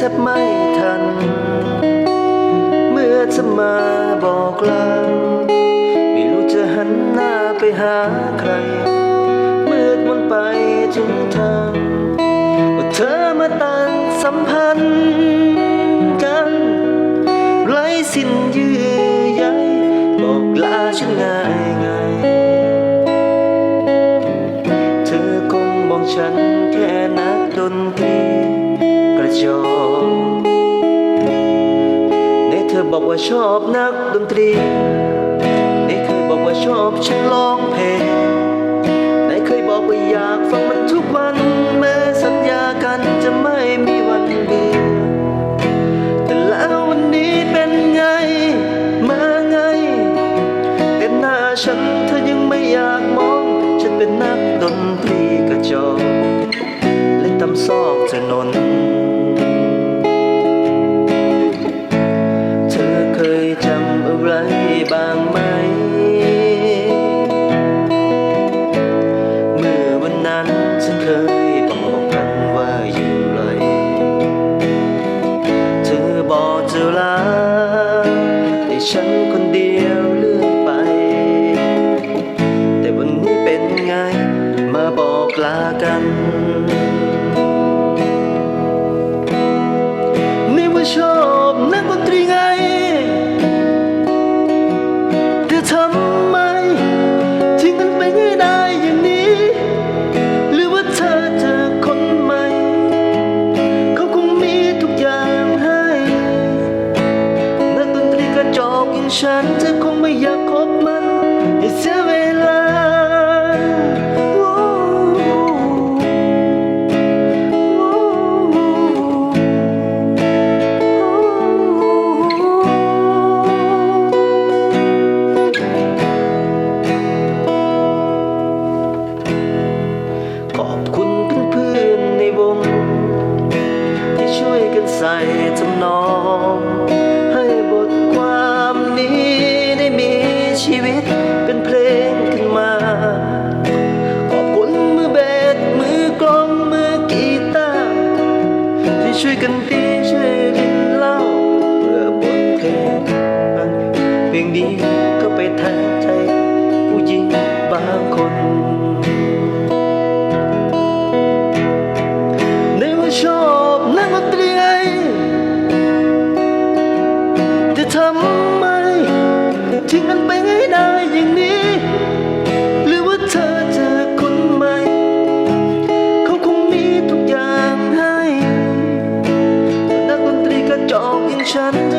แทบไม่ทัน เมื่อจะมาบอกลาไม่รู้จะหันหน้าไปหาใคร มืดมนไปทุกทางว่าเธอมาตัดสัมพันธ์กันไร้สิ้นยื้อใยบอกลาฉันง่ายง่ายเธอคงมองฉันแค่นักดนตรีกระจก ว่าชอบนักดนตรีในเคยบอกว่าชอบฉันร้องเพลงในเคยบอกว่าอยากฟังมันทุกวันแม้สัญญากันจะไม่มีวันเบื่อแต่แล้ววันนี้เป็นไง มาไงแต่หน้าฉันเธอยังไม่อยากมอง ฉันเป็นนักดนตรีกระจอกเล่นตามซอกถนน บ้างไหม เมื่อวันนั้นฉันเคยบอกกันว่าอยู่ไรเธอบอกจะลาให้ฉันคนเดียวเลื่อยไป แต่วันนี้เป็นไง มาบอกลากัน ฉันเธอคงไม่ยับ วิตเป็นเพลงขึ้นมา ขอบคุณมือเบสมือกลองมือกีตาร์ที่ช่วยกันตีช่วยรินเล่าเพื่อบทเพลงนั้นเพลงนี้ก็ไปแทนใจผู้หญิงบางคนในว่าชอบนักดนตรีไงแต่ทำ ทิ้งกันไปงได้อย่างนี้ หรือว่าเธอเจอคนใหม่ เขาคงมีทุกอย่างให้นักดนตรีกระจอกอย่างฉัน